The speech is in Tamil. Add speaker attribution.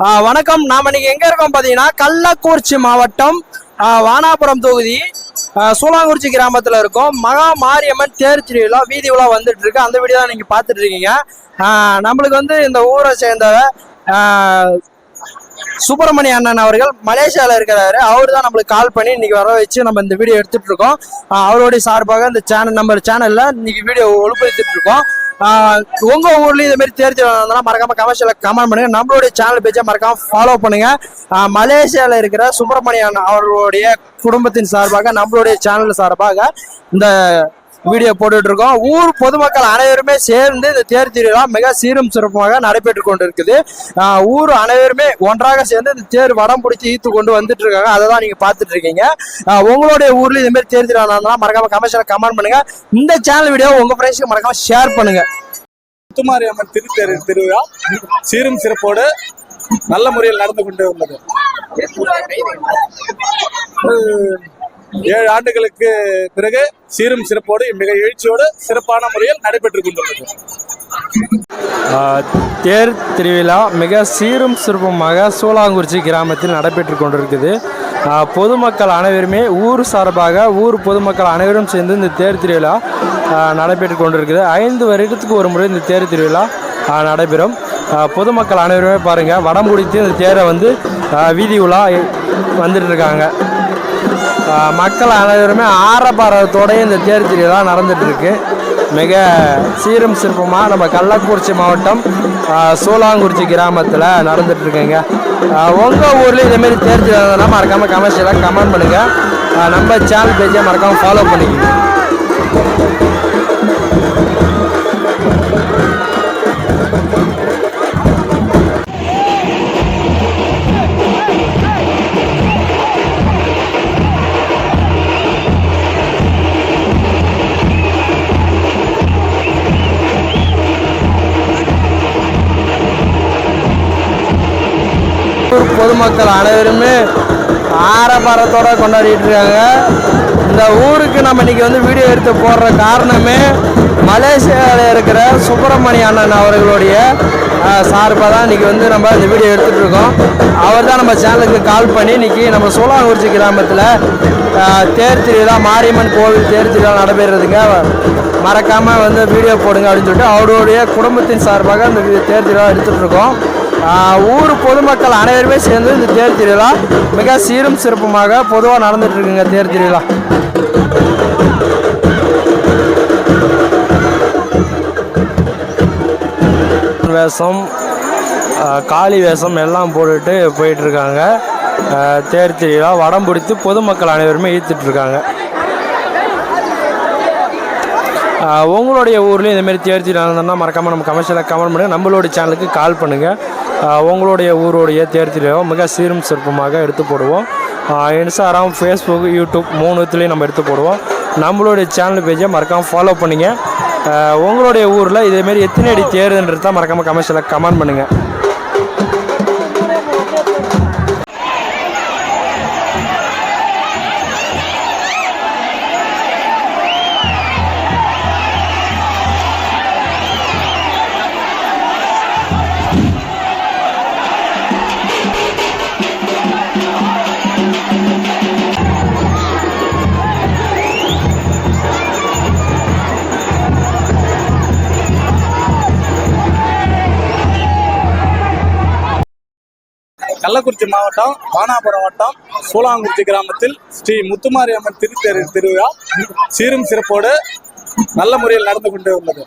Speaker 1: வணக்கம். நாம இன்னைக்கு எங்க இருக்கோம் பாத்தீங்கன்னா கள்ளக்குறிச்சி மாவட்டம் வானாபுரம் தொகுதி. சூலாங்குறிச்சி கிராமத்துல இருக்கோம். மகா மாரியம்மன் தேர் திருவிழா வீதி உலா வந்துட்டு இருக்கு. அந்த வீடியோ தான் நீங்க பாத்துட்டு இருக்கீங்க. நம்மளுக்கு வந்து இந்த ஊரை சேர்ந்த சுப்பிரமணிய அண்ணன் அவர்கள் மலேசியால இருக்கிறாரு. அவர் தான் நம்மளுக்கு கால் பண்ணி இன்னைக்கு வர வச்சு நம்ம இந்த வீடியோ எடுத்துட்டு இருக்கோம். அவருடைய சார்பாக இந்த சேனல் நம்ம சேனல்ல இன்னைக்கு வீடியோ ஒளிபரப்பிட்டு இருக்கோம். உங்க ஊர்லயும் இதே மாதிரி தேர்தல் வந்தா மறக்காம கமர்ஷியல கமெண்ட் பண்ணுங்க. நம்மளுடைய சேனல் பேஜை மறக்காம ஃபாலோ பண்ணுங்க. மலேசியாவில் மலேசியால இருக்கிற சுப்பிரமணியன் அவர்களுடைய குடும்பத்தின் சார்பாக நம்மளுடைய சேனல் சார்பாக இந்த வீடியோ போட்டுட்டு இருக்கோம் ஊர் பொதுமக்கள் அனைவருமே சேர்ந்து இந்த தேர் திருவிழா மிக சீரும் சிறப்பாக நடைபெற்று கொண்டிருக்குது. ஆஹ் ஊர் அனைவருமே ஒன்றாக சேர்ந்து இந்த தேர் வடம் பிடிச்சி ஈத்து கொண்டு வந்துட்டு இருக்காங்க அதை தான் நீங்க பார்த்துட்டு இருக்கீங்க உங்களுடைய ஊர்ல இந்த மாதிரி தேர் திருவிழா மறக்காம கமர்ஷியல கமெண்ட் பண்ணுங்க. இந்த சேனல் வீடியோ உங்க ஃப்ரெண்ட்ஸ்க்கு மறக்காம ஷேர் பண்ணுங்க.
Speaker 2: முத்துமாரி அம்மன் திருத்தேர் திருவிழா சீரும் சிறப்போடு நல்ல முறையில் நடந்து கொண்டு உள்ளது. ஏழு ஆண்டுகளுக்கு பிறகு சீரும் சிறப்போடு மிக எழுச்சியோடு சிறப்பான முறையில் நடைபெற்றுக் கொண்டுள்ளது
Speaker 1: தேர் திருவிழா மிக சீரும் சிறப்புமாக சூலாங்குறிச்சி கிராமத்தில் நடைபெற்று கொண்டிருக்குது. பொதுமக்கள் அனைவருமே ஊர் சார்பாக ஊர் பொதுமக்கள் அனைவரும் சேர்ந்து இந்த தேர் திருவிழா நடைபெற்று கொண்டிருக்குது. ஐந்து வருடத்துக்கு ஒரு முறை இந்த தேர் திருவிழா நடைபெறும். பொதுமக்கள் அனைவருமே பாருங்கள் வடம் பிடித்து இந்த தேரை வந்து வீதி உலா வந்துட்டு இருக்காங்க. மக்கள் அனைவருமே ஆரபாரத்தோடையும் இந்த தேர் திருவிழா நடந்துட்டு மிக சீரும் சிற்பமாக நம்ம கள்ளக்குறிச்சி மாவட்டம் சூலாங்குறிச்சி கிராமத்தில் நடந்துகிட்ருக்கேங்க உங்கள் ஊர்லேயும் இதேமாரி தேர் திருவிழா மறக்காமல் கமர்ஷியலாக கமெண்ட் பண்ணுங்க. நம்ம சேனல் பேஜை மறக்காமல் ஃபாலோ பண்ணிக்கோங்க. ஊர் பொதுமக்கள் அனைவருமே ஆரபாரத்தோட கொண்டாடிட்டு இருக்காங்க. இந்த ஊருக்கு நம்ம இன்னைக்கு வந்து வீடியோ எடுத்து போடுற காரணமே மலேசியாவில் இருக்கிற சுப்பிரமணிய அண்ணன் அவர்களுடைய சார்பாக தான் இன்றைக்கி வந்து நம்ம இந்த வீடியோ எடுத்துகிட்ருக்கோம் அவர் தான் நம்ம சேனலுக்கு கால் பண்ணி இன்னைக்கு நம்ம சோழாங்குறிச்சி கிராமத்தில் தேர் திருவிழா மாரியம்மன் கோவில் தேர் திருவிழா நடைபெறதுங்க மறக்காமல் வந்து வீடியோ போடுங்க அப்படின்னு சொல்லிட்டு அவருடைய குடும்பத்தின் சார்பாக அந்த தேர் திருவிழா எடுத்துகிட்ருக்கோம் ஊர் பொதுமக்கள் அனைவருமே சேர்ந்து இந்த தேர் திருவிழா மிக சீரும் சிறப்புமாக பொதுவாக நடந்துட்டு இருக்குங்க தேர் திருவிழா. வேஷம் காளி வேஷம் எல்லாம் போட்டுட்டு போயிட்டு இருக்காங்க தேர் திருவிழா வடம் பிடித்து பொதுமக்கள் அனைவருமே ஈர்த்துட்டு இருக்காங்க உங்களுடைய ஊர்லேயும் இந்தமாரி தேர் திருவிழா நடந்ததுன்னா மறக்காமல் நம்ம கமர்ஷியலாக கமெண்ட் பண்ணுங்கள் நம்மளுடைய சேனலுக்கு கால் பண்ணுங்கள் உங்களுடைய ஊருடைய தேர்தலையும் மிக சீரும் சிறப்புமாக எடுத்து போடுவோம். இன்ஸ்டாகிராம் ஃபேஸ்புக் யூடியூப் மூணுத்துலேயும் நம்ம எடுத்து போடுவோம். நம்மளுடைய சேனல் பேஜை மறக்காமல் ஃபாலோ பண்ணுங்கள் உங்களுடைய ஊரில் இதேமாரி எத்தனை அடி தேருன்றது தான் மறக்காமல் கமெண்ட்ஸில் கமெண்ட் பண்ணுங்கள்
Speaker 2: கள்ளக்குறிச்சி மாவட்டம் பானாபுரம் வட்டம் சூலாங்குறிச்சி கிராமத்தில் ஸ்ரீ முத்துமாரி அம்மன் திருத்தேர் திருவிழா சீரும் சிறப்போடு நல்ல முறையில் நடந்து கொண்டு உள்ளது.